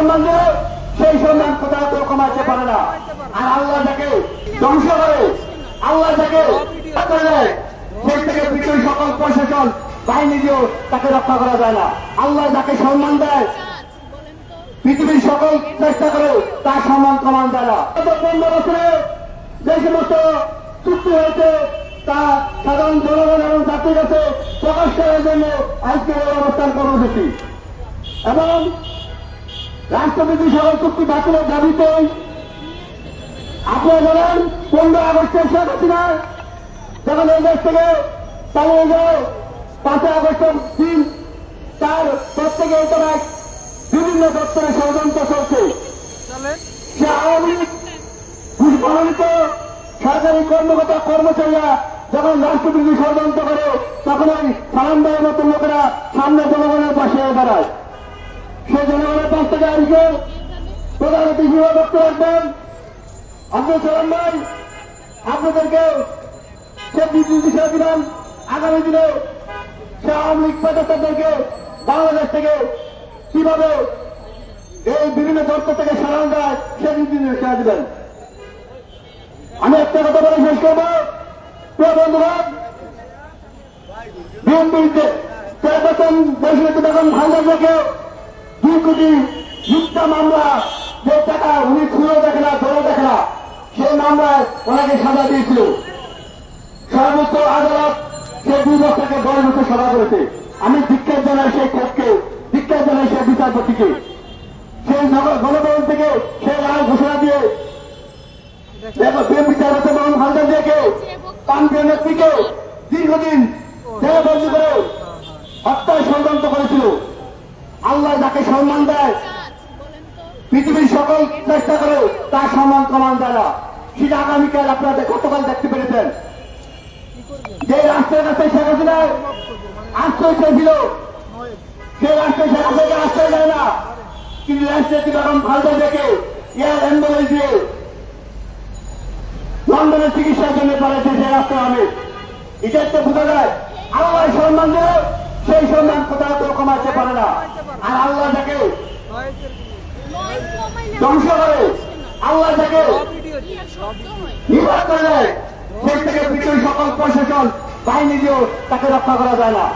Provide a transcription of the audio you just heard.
সম্মান দেয় সেই সম্মান কোথাও কেউ কমাতে পারে না। আর আল্লাহ যাকে ধ্বংস করে, আল্লাহ যাকে সকল প্রশাসন, বাহিনী দিয়েও তাকে রক্ষা করা যায় না। আল্লাহ যাকে সম্মান দেয়, পৃথিবীর সকল চেষ্টা করে তার সম্মান কমান যায় না। পনেরো বছরে যে সমস্ত চুক্তি হয়েছে, তা সাধারণ জনগণ এবং জাতির কাছে প্রকাশ করার জন্য আজকে অবস্থান কর্মসূচি। এবং রাষ্ট্রপতি সকল চুক্তি বাতিলের দাবিতে আপনারা বলেন পনেরো আগস্টের শেখ হাসিনা যখন এই দেশ থেকে পালিয়ে যায় পাঁচই আগস্টের দিন তার প্রত্যেকে তারা বিভিন্ন দপ্তরে ষড়যন্ত্র চলছে। সে আওয়ামী লীগ মনোনীত সরকারি কর্মকর্তা কর্মচারীরা যখন রাষ্ট্রপতি ষড়যন্ত্র করে তখন ওই সালাম মতো লোকেরা সামনে জনগণের পাশে দাঁড়ায়। সেই জনগণের পাশ থেকে আজকে প্রধান অতিথি বক্তব্য রাখবেন। আব্দুল সালাম ভাই, আপনাদেরকে সে বিবৃতি দিলাম। আগামী দিনে আওয়ামী লীগ প্রজাতন্ত্রকে বাংলাদেশ থেকে কীভাবে এই বিভিন্ন দপ্তর থেকে সরানো যায় সে বিবৃতি হিসেবে দিবেন। আমি একটা কথা বলে শেষ করব। প্রিয় বন্ধুরা বিএনপিতে চেয়ারপারসন বৈষ্ণবী বেগম খালেদাকে দুই কোটি মিথ্যা মামলা, যে টাকা উনি খুঁড়ো দেখে না ধরে দেখে না, সেই মামলায় ওনাকে সাজা দিয়েছিল। সর্বোচ্চ আদালত সে দুই বছরকে দশ বছর সভা করেছে। আমি ধিক্ষার জানাই সেই কোর্টকে ধিক্ষার জানাই সেই বিচারপতিকে, সেই গণভবন থেকে সেই রায় ঘোষণা দিয়ে চেয়ারপারসন বেগম খালেদা জিয়াকে পান্ডীয় নেত্রীকে দীর্ঘদিন জেলবন্দি করে হত্যায় ষড়যন্ত্র করেছিল। আল্লাহ যাকে সম্মান দেয় পৃথিবীর সকল চেষ্টা করে তার সম্মান কমান না। সেটা আগামীকাল আপনাদের গতকাল দেখতে পেরেছেন। যে রাষ্ট্রের কাছে শেখ হাসিনার আশ্রয় চেয়েছিল, সেই রাষ্ট্রে শেখ হাসিনাকে আশ্রয় দেয় না। কিন্তু রাষ্ট্রের বেগম খালেদা জিয়াকে এয়ার অ্যাম্বুলেন্স দিয়ে লন্ডনে চিকিৎসার জন্য পাঠাচ্ছে সে রাষ্ট্র আমি। এটা তো বোঝা যায়। আল্লাহ সম্মান দেয় সেই সম্মান কোথাও কেউ কমাতে পারে না। আর আল্লাহ যাকে ধ্বংস করে। আল্লাহ থেকে পৃথিবীর সকল প্রশাসন বাহিনী দিয়েও তাকে রক্ষা করা যায় না।